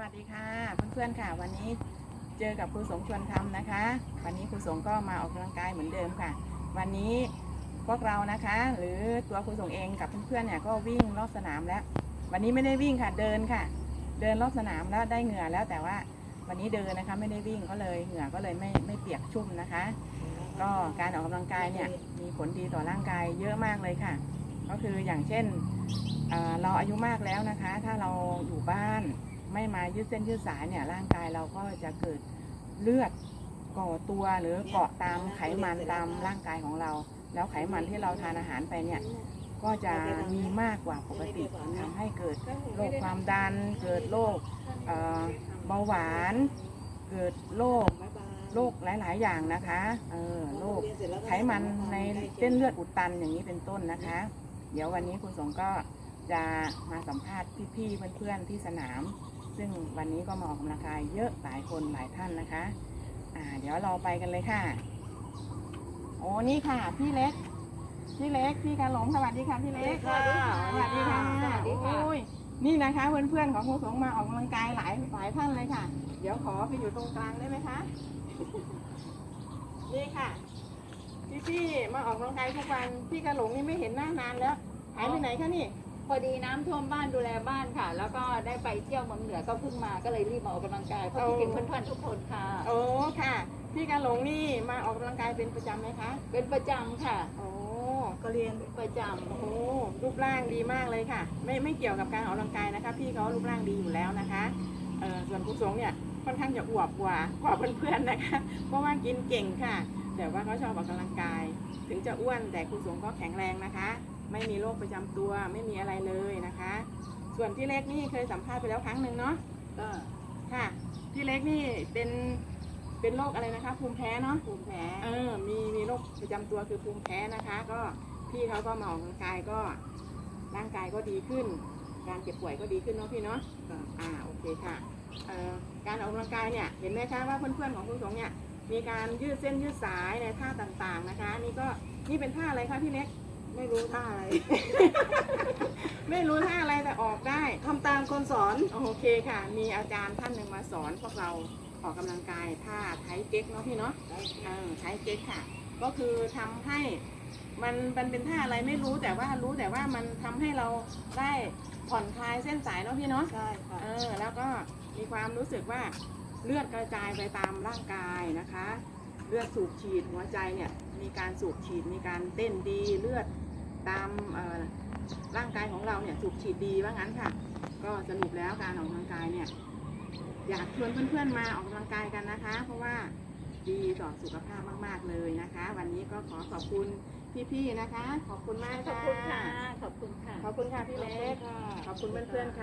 วัสดีค่ะเพื่อนๆค่ะ วันนี้เจอกับครูสงชวนทำนะคะ วันนี้ครูสงก็มาออกกำลังกายเหมือนเดิมค่ะ วันนี้พวกเรานะคะ หรือตัวครูสงเองกับเพื่อนๆเนี่ยก็วิ่งรอบสนามแล้ว วันนี้ไม่ได้วิ่งค่ะเดินค่ะ เดินรอบสนามแล้วได้เหงื่อแล้วแต่ว่าวันนี้เดินนะคะไม่ได้วิ่งก็เลยเหงื่อก็เลยไม่ไม่เปียกชุ่มนะคะ ก็การออกกำลังกายเนี่ยมีผลดีต่อร่างกายเยอะมากเลยค่ะ ก็คืออย่างเช่นเราอายุมากแล้วนะคะ ถ้าเราอยู่บ้าน ไม่มายืดเส้นยืดสายเนี่ยร่างกายเราก็จะเกิดเลือดก่อตัวหรือเกาะตามไขมันตามร่างกายของเรา แล้วไขมันที่เราทานอาหารไปเนี่ยก็จะมีมากกว่าปกติทำให้เกิดโรคความดัน เกิดโรคเบาหวาน เกิดโรคโรคหลาย ๆ อย่างนะคะเออโรคไขมันในเส้นเลือดอุดตันอย่างนี้เป็นต้นนะคะ เดี๋ยววันนี้คุณสงก็จะมาสัมภาษณ์พี่ ๆ เพื่อน ๆ ที่สนาม วันนี้ก็มาออกกำลังกายเยอะหลายคนหลายท่านนะคะ อ่า เดี๋ยวเราไปกันเลยค่ะ โอ้นี่ค่ะ พี่เล็ก พี่เล็ก พี่กาหลงสวัสดีค่ะพี่เล็กสวัสดีค่ะสวัสดีค่ะสวัสดีค่ะโอ้ยนี่นะคะเพื่อนๆของคุณสงมาออกกำลังกายหลายหลายท่านเลยค่ะ เดี๋ยวขอไปอยู่ตรงกลางได้ไหมคะ นี่ค่ะพี่พี่ๆมาออกกำลังกายทุกวันพี่กระหลงนี่ไม่เห็นหน้านานแล้วหายไปไหนคะนี่ พอดีน้ำท่วมบ้านดูแลบ้านค่ะ แล้วก็ได้ไปเที่ยวเมืองเหนือก็เพิ่งมาก็เลยรีบมาออกกำลังกายเพราะโอ้คิดถึงเพื่อนๆทุกคนค่ะ โอ้ค่ะ พี่กระหลงนี่มาออกกำลังกายเป็นประจำไหมคะ เป็นประจำค่ะ โอ้ก็เรียนประจโอ้รูปร่างดีมากเลยค่ะ ไม่ไม่เกี่ยวกับการออกกำลังกายนะคะ พี่เขารูปร่างดีอยู่แล้วนะคะเออส่วนคุณสงเนี่ยค่อนข้างจะอวบกว่ากว่าเพื่อนๆนะคะ เพราะว่ากินเก่งค่ะ แต่ว่าเขาชอบออกกำลังกาย ถึงจะอ้วนแต่คุณสงก็แข็งแรงนะคะ ไม่มีโรคประจำตัวไม่มีอะไรเลยนะคะ ส่วนพี่เล็กนี่เคยสัมภาษณ์ไปแล้วครั้งหนึ่งเนาะำก็ค่ะพี่เล็กนี่เป็นเป็นโรคอะไรนะคะ ภูมิแพ้เนาะภูมิแพ้เออมีมีโรคประจำตัวคือภูมิแพ้นะคะ ก็พี่เขาก็มาออกกำลังกายก็ร่างกายก็ดีขึ้น การเจ็บป่วยก็ดีขึ้นเนาะพี่เนาะอ่าโอเคค่ะเอ่อการออกกำลังกายเนี่ยเห็นไหมคะว่าเพื่อนๆของคุณสงเนี่ยมีการยืดเส้นยืดสายในท่าต่างๆนะคะ นี่ก็นี่เป็นท่าอะไรคะพี่เล็ก ไม่รู้ท่าอะไร ไม่รู้ท่าอะไรแต่ออกได้ทำตามคนสอนโอเคค่ะ มีอาจารย์ท่านหนึ่งมาสอนพวกเราออกกำลังกายท่าไทเก๊กเนาะพี่เนาะ เออใช้เก๊กค่ะ ก็คือทำให้มันมันเป็นท่าอะไรไม่รู้แต่ว่ารู้แต่ว่ามันทำให้เราได้ผ่อนคลายเส้นสายเนาะพี่เนาะ ใช่ค่ะเออแล้วก็มีความรู้สึกว่าเลือดกระจายไปตามร่างกายนะคะ เลือดสูบฉีดหัวใจเนี่ยมีการสูบฉีดมีการเต้นดีเลือด ตามเอ่อร่างกายของเราเนี่ยสูบฉีดดีว่างั้นค่ะ ก็สรุปแล้วการออกกำลังกายเนี่ยอยากชวนเพื่อนๆมาออกกำลังกายกันนะคะ เพราะว่าดีต่อสุขภาพมากๆเลยนะคะ วันนี้ก็ขอขอบคุณพี่ๆนะคะ ขอบคุณมากขอบค่ะคุณค่ะขอบคุณค่ะขอบคุณค่ะพี่เล็กค่ะขอบคุณเพื่อนๆค่ะ